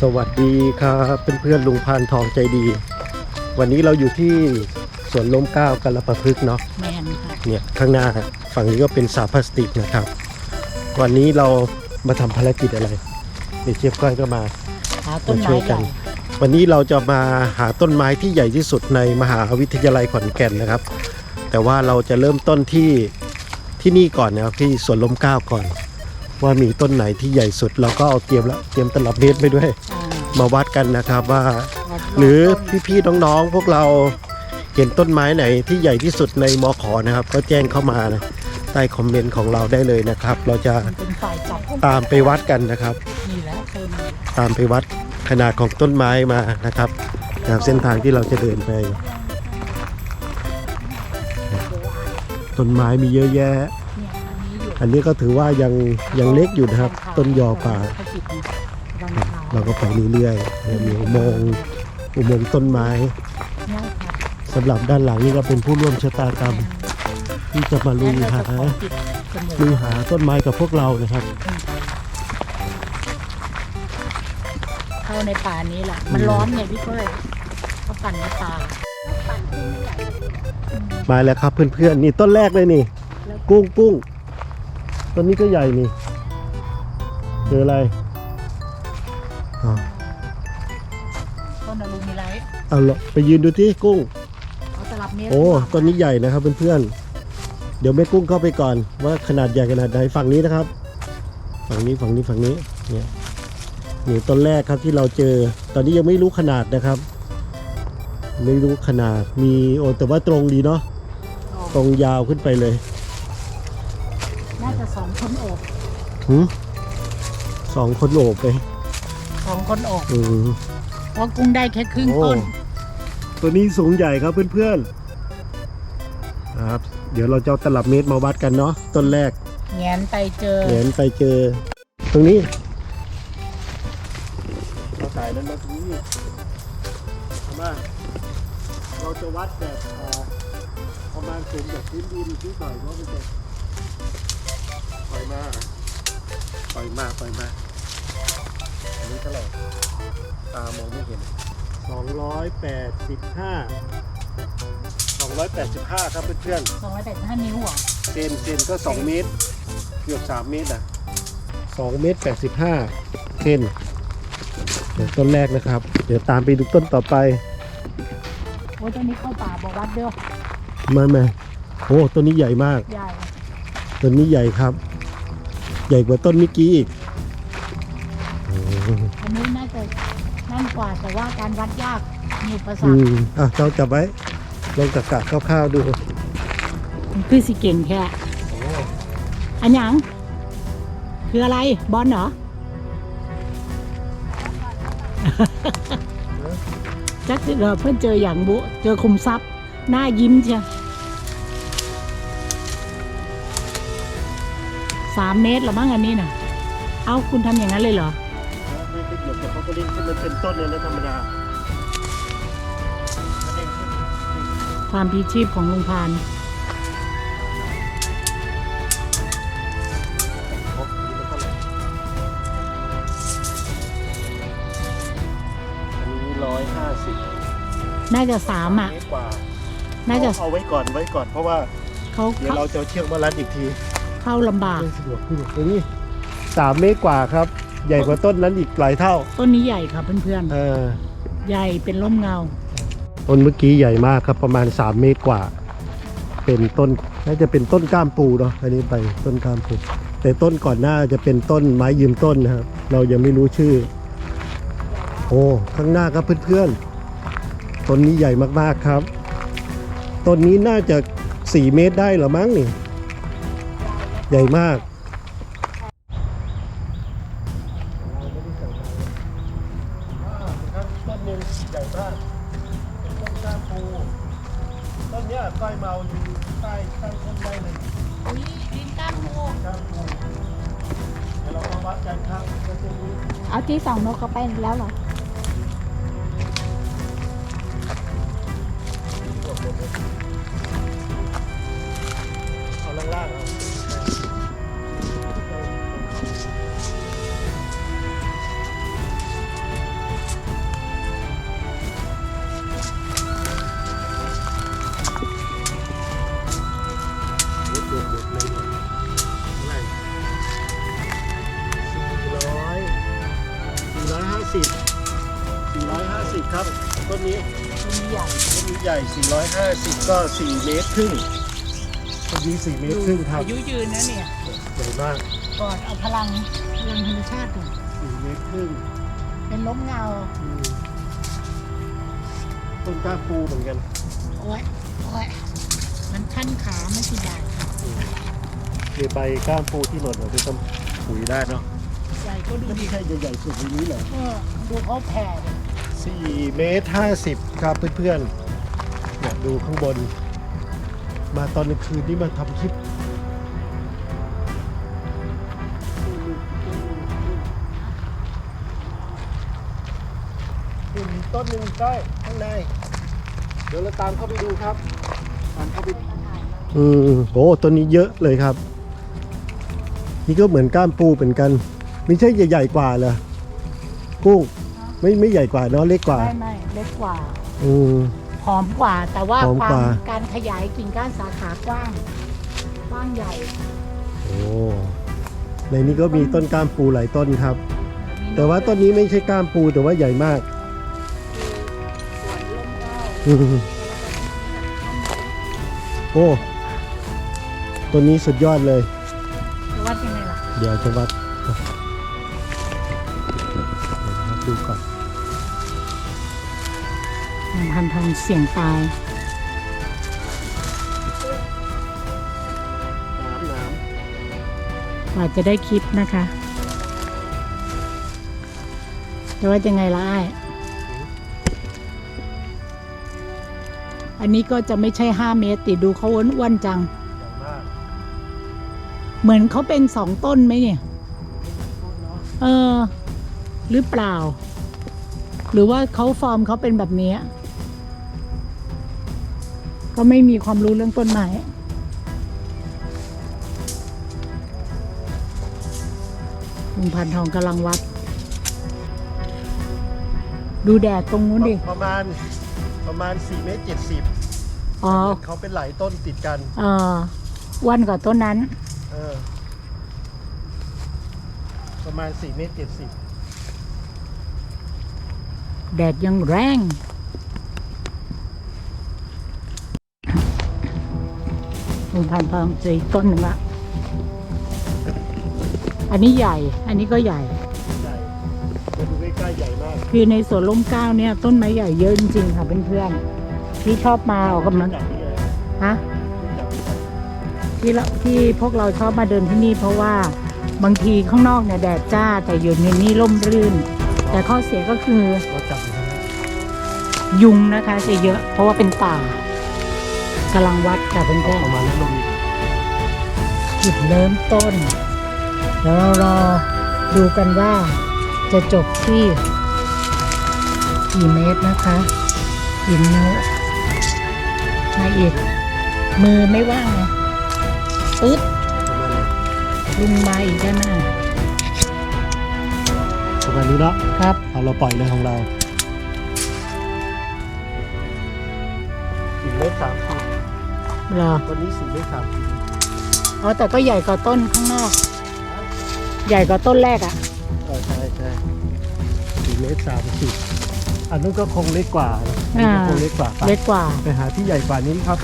สวัสดีครับเพื่อนๆลุงพานทองใจดี วันนี้เราอยู่ที่สวนลมเกล้ากัลปะพฤกษ์เนาะแมนค่ะเนี่ยข้างหน้าฝั่งนี้ก็เป็นสาพลาสติกนะครับ วันนี้เรามาทำภารกิจอะไรเดี๋ยวเชฟก้อยก็มาหาต้นมาช่ไม้วยใหกัญ่น วันนี้เราจะมาหาต้นไม้ที่ใหญ่ที่สุดในมหาวิทยาลัยขอนแก่นนะครับ แต่ว่าเราจะเริ่มต้นที่ที่นี่ก่อนนะครับที่สวนลมเกล้าก่อน ว่ามีต้นไหนที่ใหญ่สุดเราก็เอาเตรียมแล้วเตรียมตลับเมตรไปด้วยอ่ามาวัดกันนะครับว่าวัดหรือต้นพี่ๆน้องๆพวกเราเห็นต้นไม้ไหนที่ใหญ่ที่สุดในมอขอนะครับ ก็แจ้งเข้ามานะใต้คอมเมนต์ของเราได้เลยนะครับ เราจะมันเป็นฝ่ายจับตามไปวัดกันนะครับนี่แหละต้นตามไปวัดขนาดของต้นไม้มานะครับตามเส้นทางที่เราจะเดินไป ต้นไม้มีเยอะแยะเนี่ย อันนี้อยู่อันนี้ก็ถือว่ายังยังเล็กอยู่นะครับ ต้นยอป่าพระจิตรวันขาวเราก็ไปเรื่อยๆมีอุโมงค์อุโมงค์ต้นไม้เนี่ยค่ะสำหรับด้านหลังนี่ก็เป็นผู้ร่วมชะตากรรม ที่จะมาลุยหาและเราจะขอจิตเสมอลุยหาต้นไม้กับพวกเรานะครับ เข้าในป่านี้แหละมันร้อนไงพี่ก้อยเขาปั่นในป่ามาแล้วครับเพื่อนๆนี่ต้นแรกเลยนี่ กุ้งกุ้ง ต้นนี้ก็ใหญ่นี่เจออะไรอ๋อต้นอลูมิไลท์เอาละไปยืนดูที่กุ้งเอาตลับเมตรโอ้วางต้นนี้ใหญ่นะครับเพื่อนๆเดี๋ยวแม่กุ้งเข้าไปก่อน ว่าขนาดใหญ่ขนาดไหนฝั่งนี้นะครับ ฝั่งนี้ฝั่งนี้ฝั่งนี้เนี่ยนี่ต้นแรกครับที่เราเจอ ตอนนี้ยังไม่รู้ขนาดนะครับ ไม่รู้ขนาดมีโอ้แต่ว่าตรงดีเนาะตรงยาวขึ้นไปเลย น่าจะสองคนโอบหืมสองคนโอบไปสองคนโอบอืมเพราะกุ้งได้แค่ครึ่งโอ้ต้น ตัวนี้สูงใหญ่ครับเพื่อนๆครับ เดี๋ยวเราจะเอาตลับเมตรมาวัดกันเนาะต้นแรกแงนไปเจอเหรียญไปเจอ ตรงนี้เราถ่ายนั้นมาตรงนี้เอามาเราจะวัดแบบอ่าประมาณสูงจากพื้นดินที่หน่อยเพราะมันจะ ปล่อยมาปล่อยมาปล่อยมาอันนี้เท่าไหร่ตามองไม่เห็นสองร้อยแปดสิบห้าสองร้อยแปดสิบห้าครับเพื่อนๆสองร้อยแปดสิบห้านิ้วเหรอเซนเซนก็ 2 เมตร เกือบ 3 เมตรอะ2เมตร85เซนเดี๋ยวต้นแรกนะครับ เดี๋ยวตามไปดูต้นต่อไป โอ้ยต้นนี้เข้าป่าบอกวัดเด้อมาไหมโอ้ต้นนี้ใหญ่มาก ใหญ่ ต้นนี้ใหญ่ครับ ใหญ่กว่าต้นเมื่อกี้อีกโอ้อันนี้น่าจะนั่นกว่าแต่ว่าการวัดยากมีอุปสรอืรคมอะเราจับไว้ลองกะกะคร่าวๆดูมันคือสิเก่งแค่อันหยังคืออะไรบอลเหรอ จักเอเพื่อนเจออย่างบุเจอคุมทรัพย์ หน้ายิ้มเชียว สามเมตรเหรือมั้งอันนี้น่ะ เอาคุณทำอย่างนั้นเลยเหรอ ไม่ไปเหยียบกับเขาก็เล่นขึ้นมันเป็นต้นเลยนะธรรมดาความพีชีพของลุงพาน อันนี้ร้อยห้าสิบน่าจะสามอะเมตรกว่าน่าจะเอาไว้ก่อนไว้ก่อนเพราะว่าเขาเดี๋ยวเข้าเราจะเอาเชือกมารัดอีกที เข้าลำบาก ไม่สะดวกพี่บอกตรงนี้สามเมตรกว่าครับ ใหญ่กว่าต้นนั้นอีกหลายเท่าต้นนี้ใหญ่ค่ะเพื่อนเออๆ ใหญ่เป็นร่มเงา ต้นเมื่อกี้ใหญ่มากครับประมาณ 3 เมตรกว่า เป็นต้นน่าจะเป็นต้นก้ามปูเนาะอันนี้ไปต้นก้ามปู แต่ต้นก่อนหน้าจะเป็นต้นไม้ยืนต้นนะครับ เรายังไม่รู้ชื่อ โอ้ข้างหน้าครับเพื่อนๆต้นนี้ใหญ่มากๆครับ ต้นนี้น่าจะ 4 เมตรได้เหรอมั้งนี่ ใหญ่มาก 450 ก็ 4 เมตรครึ่งต้นนี้4เมตรครึ่งครับอายุยืนนะเนี่ยใหญ่มากก่อนเอาพลังพลังธรรมชาติก่อน4เมตรครึ่งเป็นล้มเงาอืมต้นกล้าปูเหมือนกันโอ้ยโอ้ยมันขั้นขาไม่สิได้คือใบก้ามปูที่หล่นเราไปทำปุ๋ยได้เนาะใหญ่ก็ดูไม่ดิใช่ใหญ่ๆสุดในนี้เหรอ เออดูเขาแผ่ดิสี่เมตรห้าสิบครับเพื่อนๆ เนี่ยดูข้างบน มาตอนกลางคืนนี่มาทำคลิปนี่มีต้นหนึ่งใกล้ข้างใน เดี๋ยวเราตามเข้าไปดูครับตามเข้าไปอืมโอ้ต้นนี้เยอะเลยครับ นี่ก็เหมือนก้ามปูเหมือนกัน ไม่ใช่ใหญ่ๆกว่าเหรอกุ้งไม่ไม่ใหญ่กว่าเนาะเล็กกว่า ไม่ไม่เล็กกว่า อืมห อมกว่า แต่ว่าหอมควากว่ามการขยายกิ่งก้านสาขากว้างกว้างใหญ่โอ้ในนี้ก็มีต้นก้ามปูหลายต้นครับแต่ว่าต้นนี้ไม่ใช่ก้ามปูแต่ว่าใหญ่มากสวนร่มเกล้าอืมโอ้ต้นนี้สุดยอดเลยจะวัดยังไงล่ะ เดี๋ยวจะวัด พันทองเสียงตาย น้ำน้กว่าจะได้คลิปนะคะจะว่ายังไงล่ะไอ้ายอันนี้ก็จะไม่ใช่ห้าเมตรติดูเขาอ้วนๆจังำใหญ่มากเหมือนเขาเป็นสองต้นไหมเนี่ย เออ หรือเปล่า หรือว่าเขาฟอร์มเขาเป็นแบบนี้ ก็ไม่มีความรู้เรื่องต้นไม้ลุงพันทองกำลังวัด ดูแดดตรงนู้นดิ ประมาณประมาณ4เมตร70อ๋อเขาเป็นหลายต้นติดกันเอออ้วันกว่าต้นนั้น เออ ประมาณ4เมตร70แดดยังแรง งพันทองเจออีกต้นหนึ่งละ อันนี้ใหญ่ อันนี้ก็ใหญ่ ใหญ่มาดูใกล้ๆใหญ่มากคือในสวนร่มเกล้าเนี่ยต้นไม้ใหญ่เยอะจริงๆค่ะเพื่อนๆที่ชอบมาออกกำลังจากนี่เลยฮะ จากนี่ที่เราที่พวกเราชอบมาเดินที่นี่เพราะว่าบางทีข้างนอกเนี่ยแดดจ้าแต่อยู่ในนี่ร่มรื่น แต่ข้อเสียก็คือก็จับอยู่นะยุงนะคะจะเยอะเพราะว่าเป็นป่า กำลังวัดค่ะเพื่อนประมาณนั้นลงๆจุดเริ่มต้น เดี๋ยวเรารอดูกันว่าจะจบที่กี่เมตรนะคะกี่นิ้วมาอีก มือไม่ว่างไงปึ๊ดประมาณนี้ลุงมาอีกด้านหน้าประมาณนี้เนาะครับเอาเราปล่อยเลยของเราสี่เมตรสามสิบ เหรอวันนี้สี่เมตรสามสิบอ๋อแต่ก็ใหญ่กว่าต้นข้างนอก ใหญ่กว่าต้นแรกอะ่ะเออใช่ใช่สี่เมตรสามสิบอันนู้นก็คงเล็กกว่าอันนี้ก็คงเล็กกว่าไปเล็กกว่า ไปหาที่ใหญ่กว่านี้ครับ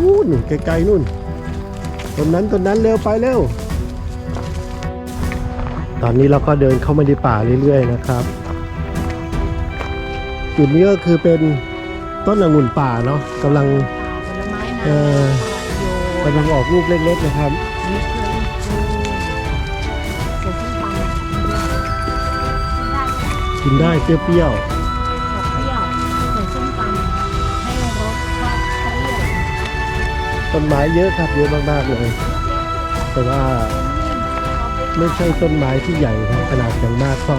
นู่นไกลๆนู่นต้นนั้นต้นนั้นเร็วไปเร็ว ตอนนี้เราก็เดินเข้ามาในป่าเรื่อยๆนะครับ จุดนี้ก็คือเป็นต้นองุ่นป่าเนาะกำลังผลไม้นะเอ่อโยกำลังออกลูกเล็กๆนะครับนี่คือลูกชูเสร็จส้มตำได้กินได้เปรี้ยวด ต้นไม้เยอะครับเยอะมากๆเลย แต่ว่านิ่มเอาไปไม่ใช่ต้นไม้ที่ใหญ่ครับขนาดอย่างมากก็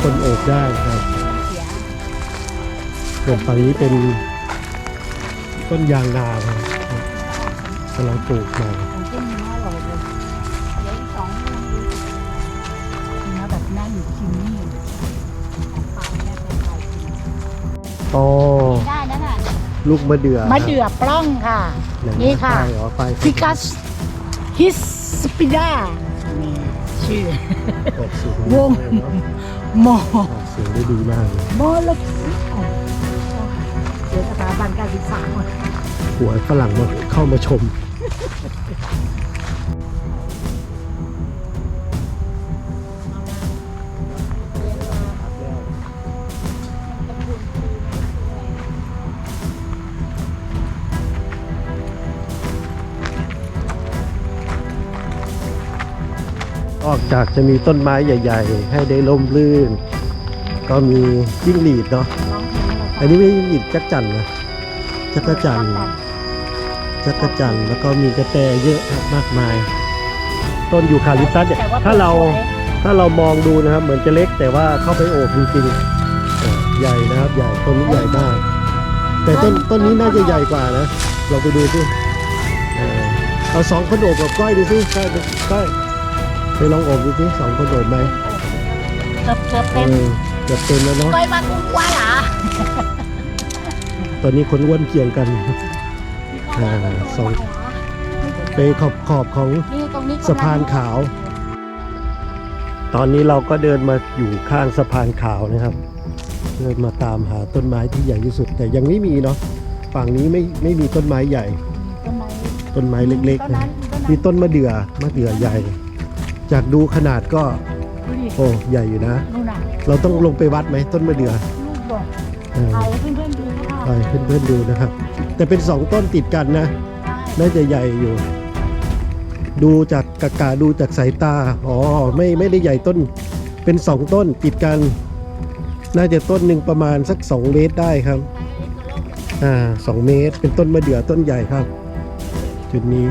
คนโอบได้ครับเสียส่วนฝั่งนี้เป็นต้นยางนาครับกำลังปลูกมาของเจ้าเนื้อเราเลยเดี๋ยวอีกสองลูกเนื้อแบบแน่นคิมมี่ปลายเนี่ยเป็นปลายจริงอ๋อได้นั่นน่ะ ลูกมะเดื่อมะเดื่อปล้องค่ะไหนี่ค่ะป้ายอ๋อป้ายฟิกัสฮิสสปิดานี่ชื่อ ออกเสียงวงหมอออกเสียงได้ดีมากเลยมอลสิเดี๋ยวสถาบันการศึกษาหมดหัวฝรั่งมาเข้ามาชม จากจะมีต้นไม้ใหญ่ ๆ ให้ได้ล่มลื่น ก็มีจิ้งหรีดเนาะอันนี้ไม่ใช่จิ้งหรีดจักจันนะจักจันจักจันแล้วก็มีกระแตเยอะมากมาย ต้นยูคาลิปตัสเนี่ยแต่ว่ถ้าเราถ้าเรามองดูนะครับ เหมือนจะเล็กแต่ว่าเข้าไปโอบจริงๆใหญ่นะครับ ใหญ่ต้นนี้ใหญ่มาก แต่ต้นต้นนี้น่าจะใหญ่กว่านะเราไปดูสิเออเอาสองคนโอบกับก้อยดูสิก้อยก้อย ไปลองโอบดูสิสองคนโอบไหมเกือบเกือบเอเต็มอเกือบเต็มแล้วเนาะก้อยมากุ้งว่าเหรอตอนนี้คนอ้วนเคียงกัน อ่าสอง ไปขอบขอบของนี่ตรงนี้สะพานขาว ตอนนี้เราก็เดินมาอยู่ข้างสะพานขาวนะครับ เดินมาตามหาต้นไม้ที่ใหญ่ที่สุด แต่ยังไม่มีเนาะฝั่งนี้ไม่ไม่มีต้นไม้ใหญ่ ต้นไม้ต้นไม้เล็กต้นๆนะนั้นต้นมีนั้นต้นมะเดื่อมะเดื่อใหญ่ จากดูขนาดก็ ดูดิโอ้ ใหญ่อยู่นะ นู่นน่ะเราต้องลงไปวัดไหมต้นมะเดื่อลูกดอกเออถ่ายให้เพื่อนๆดูค่ะไปเพื่อนๆดูนะครับ แต่เป็นสองต้นติดกันนะน่าจะใหญ่อยู่ ดูจากกากาดูจากสายตา อ๋อ ไม่ไม่ได้ใหญ่ต้น เป็นสองต้นติดกัน น่าจะต้นหนึ่งประมาณสักสองเมตรได้ครับ อ่าสองเมตร เป็นต้นมะเดื่อต้นใหญ่ครับ จุดนี้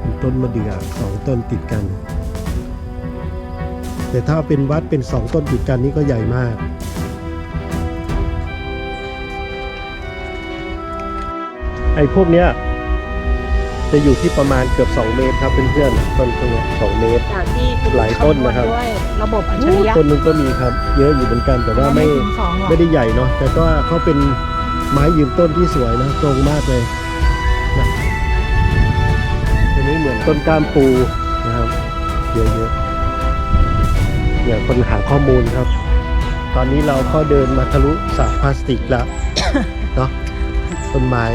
เป็นต้นมะเดื่อสองต้นติดกัน แต่ถ้าเป็นวัดเป็นสองต้นติดกันนี่ก็ใหญ่มากไอ้พวกเนี้ยจะอยู่ที่ประมาณเกือบ 2 เมตรครับเพื่อนๆต้นพวกเนี้ยสองเมตร จากที่หลายต้นนะครับ ด้วยระบบอัจฉริยะ ต้นหนึงก็มีครับ เยอะอยู่เหมือนกันแต่ว่าไม่ถึงสองหรอก ไม่ได้ใหญ่เนาะแต่ก็เขาเป็นไม้ยืนต้นที่สวยนะตรงมากเลย ตัวนี้เหมือนต้นกล้ามปูนะครับเยอะๆเนี่ยคนหาข้อมูลครับ ตอนนี้เราก็เดินมาทะลุสระพลาสติกแล้วเนาะต้นไม้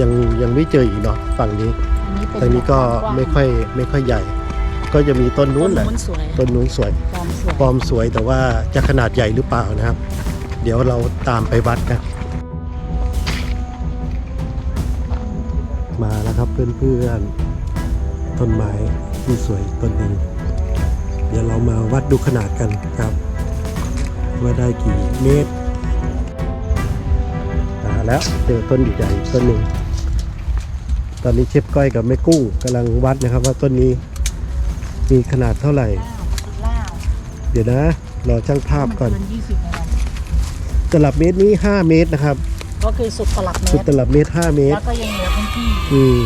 ยังยังไม่เจออีกเนาะฝั่งนี้อันนี้เป็นทางนี้ก็ไม่ค่อยไม่ค่อยใหญ่ ก็จะมีต้นนู้นแหละต้นสวยต้นนู้นสวยความสวยฟอร์มสวยแต่ว่าจะขนาดใหญ่หรือเปล่านะครับ เดี๋ยวเราตามไปวัดกัน มาแล้วครับเพื่อนๆต้นไม้ที่สวยต้นหนึ่งเดี๋ยวเรามาวัดดูขนาดกันครับว่าได้กี่เมตรมาแล้วเจอต้นใหญ่ๆต้นหนึ่ง ตอนนี้เชฟก้อยกับแม่กุ้งกำลังวัดนะครับว่าต้นนี้มีขนาดเท่าไหร่ล่าวเดี๋ยวนะรอช่างภาพก่อนมันเยี่สิบในวันตลับเมตรนี้ 5 เมตรนะครับ ก็คือสุดตลับเมสุดตรตลับเมตร 5 เมตแล้รวก็ยังเหลือพื้น ที่อืม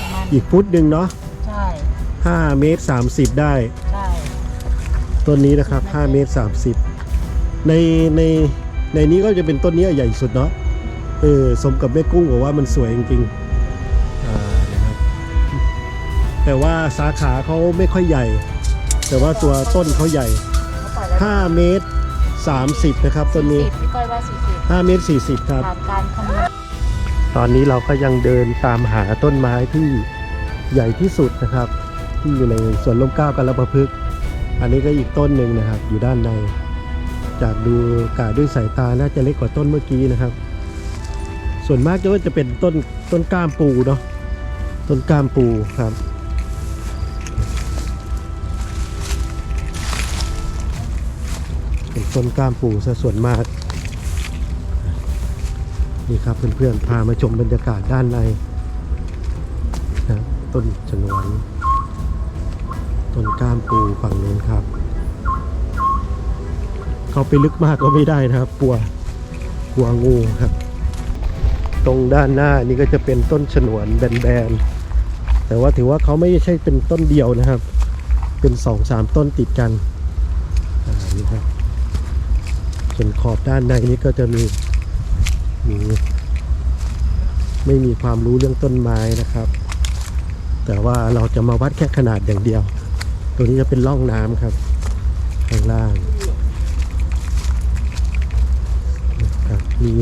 ประมาณอีกฟุตหนึ่งเนาะใช่5เมตร30 ได้ ใช่ต้นนี้นะครับ5เมตร30 ในในในนี้ก็จะเป็นต้นนี้ใหญ่สุดเนาะเออสมกับแม่กุ้งบอกว่ามันสวยจริงๆอ่านะครับแต่ว่าสาขาเขาไม่ค่อยใหญ่ แต่ว่าตัวต้นเขาใหญ่ เขาปล่อยแล้ว5เมตร 30 นะครับต้นนี้ สี่สิบพี่ก้อยว่าสี่สิบ5เมตร40 ครับ ผ่านการคำนวณ ตอนนี้เราก็ยังเดินตามหาต้นไม้ที่ใหญ่ที่สุดนะครับ ที่อยู่ในสวนลมเก้ากันระประพฤกษ์อันนี้ก็อีกต้นหนึ่งนะครับ อยู่ด้านใน จากดูกาด้วยสายตาน่าจะเล็กกว่าต้นเมื่อกี้นะครับ ส่วนมากก็จะเป็นต้นต้นก้ามปูเนาะต้นก้ามปูครับเป็นต้นก้ามปูซะส่วนมาก นี่ครับเพื่อนๆพามาชมบรรยากาศด้านในนะต้นชนวนต้นก้ามปูฝั่งนู้นครับ เขาไปลึกมากก็ไม่ได้นะครับกลัวกลัวงูครับ ตรงด้านหน้านี่ก็จะเป็นต้นฉนวนแบนๆแต่ว่าถือว่าเขาไม่ใช่เป็นต้นเดียวนะครับ เป็นสองสามต้นติดกันนี่ครับส่วนขอบด้านในนี้ก็จะมี มีไม่มีความรู้เรื่องต้นไม้นะครับ แต่ว่าเราจะมาวัดแค่ขนาดอย่างเดียว ตัวนี้จะเป็นร่องน้ำครับข้างล่างครับมี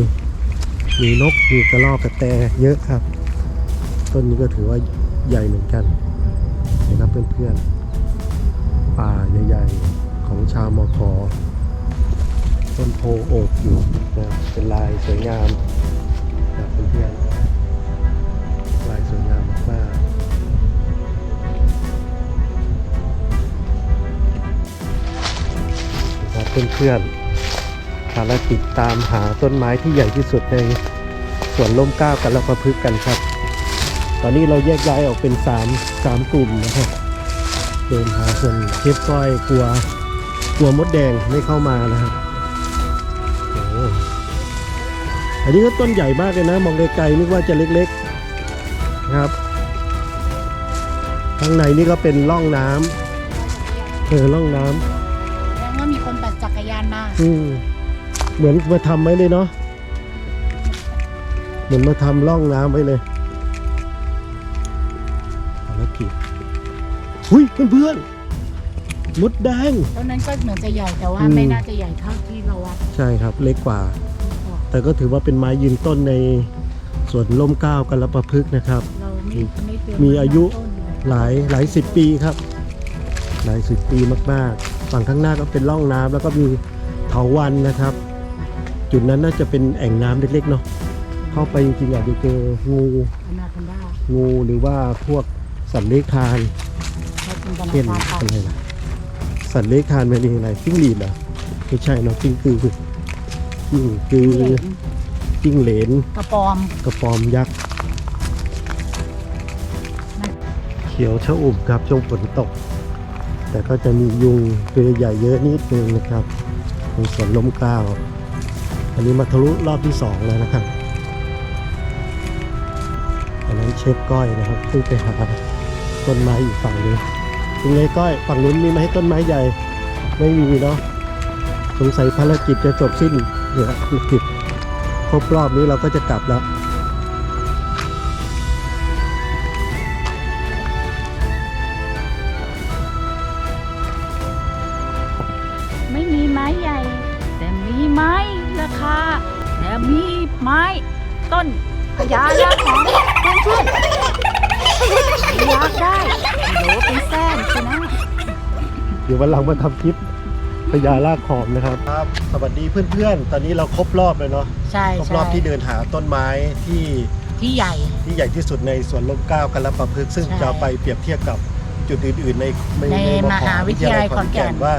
มีนกมีกระรอกกระแตเยอะครับ ต้นนี้ก็ถือว่าใหญ่เหมือนกันนะครับเพื่อนๆป่าใหญ่ๆของชาวมอคอ ต้นโพโอบอยู่นะเป็นลายสวยงามนะเพื่อนๆลายสวยงามมากๆนะครับเพื่อนๆภารกิจตามหาต้นไม้ที่ใหญ่ที่สุดในสวนล่มเกล้ากันแล้วก็พึกษ์กันครับ ตอนนี้เราแยกย้ายออกเป็นสามสามกลุ่มนะครับเดินหาส่วนเทปก้อยกลัวกลัวมดแดงไม่เข้ามานะครับ อันนี้ก็ต้นใหญ่มากเลยนะ มองไกลๆนึกว่าจะเล็กๆนะครับข้างในนี่ก็เป็นร่องน้ำเออร่องน้แสดงว่ามีคนปั่นจักรยานมาำอืมเหมือนมาทำไว้เลยเนาะเหมือนมาทำร่องน้ำไว้เลยภารกิจหุ้ยเพื่อนๆมดแดง ต้นนั้นก็เหมือนจะใหญ่แต่ว่าอืม ไม่น่าจะใหญ่เท่าที่เราวัดใช่ครับเล็กกว่า แต่ก็ถือว่าเป็นไม้ยืนต้นในสวนล่มเกล้ากันละประพฤกษ์นะครับ เราไม่ไม่เจอมีอายุ ต้นเลยหลายหลายสิบปีครับ หลายสิบปีมากๆ ฝั่งข้างหน้าก็เป็นร่องน้ำแล้วก็มีเถาวันนะครับ จุดนั้นน่าจะเป็นแอ่งน้ำเล็กๆเนาะเข้าไปจริงๆอาจจะเจองูอนาคอนด้างูหรือว่าพวกสัตว์เลื้อยคลานเราจินตนาเช่นการไปอะไรนะสัตว์เลื้อยคลานมันมีอะไรจิ้งหรีดเหรอไม่ใช่เนาะจิ้งกือ จิ้งกือเหรียญจิ้งเหลนกระปอมกระปอมยักษ์เขียวชะอุ่มครับช่วงฝนตก แต่ก็จะมียุงตัวใหญ่เยอะนิดนึงนะครับในสวนล้มเกล้าอันนี้มาทะลุรอบที่สองแล้วนะครับอันนั้นเชฟก้อยนะครับซึ่งไปหาต้นไม้อยู่ฝั่งนี้ยังไงก้อยฝั่งนู้นมีไหมต้นไม้ใหญ่ ไม่มีเนาะสงสัยภารกิจจะจบสิ้น เดี๋ยวภารกิจครบรอบนี้เราก็จะกลับแล้วไม่มีไม้ใหญ่ แต่มีไม้ราคาแต่มีไม้ต้นพญานาคของเพื่อนๆอยากได้โหลเป็นแสนใช่ไหมเดี๋ยววันหลังมาทำคลิป พญาลากขอมนะครับครับ สวัสดีเพื่อนๆ ตอนนี้เราครบรอบเลยเนาะใช่ครบใช่รอบที่เดินหาต้นไม้ที่ที่ใหญ่ที่ใหญ่ที่สุดในสวนลมเกล้ากันละประพฤกษ์ซึ่งใช่จะไปเปรียบเทียบกับจุดอื่นๆ ในในมหาวิทยาลัยขอนแก่นว่า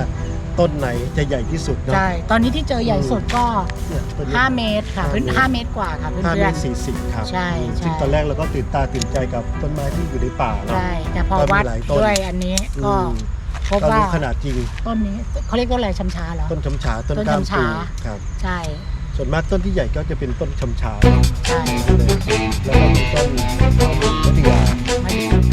ต้นไหนจะใหญ่ที่สุดเนาะใช่ ตอนนี้ที่เจอใหญ่สุดก็เนี่ยต้นนี้5เมตรค่ะพื้นห้าเมตร5เมตรกว่าค่ะเพื่ห้าเมอตนรสี่สิบครับใช่ใช่ซึ่งตอนแรกเราก็ตื่นตาตื่นใจกับต้นไม้ที่อยู่ในป่าๆเนาะใช่ แต่พอก็มีวัดหลายต้นด้วยอันนี้ก็ อืมพบก็ว่ารู้ขนาดจริง ต้นนี้เขาเรียกต้นอะไรชำชาเหรอ ต้นชำฉาต้นต้นก้ามชำปูฉาครับ ใช่ส่วนมากต้นที่ใหญ่ก็จะเป็นต้นชำฉาใช่เลยแล้วก็มีต้นมะเดื่อมาดู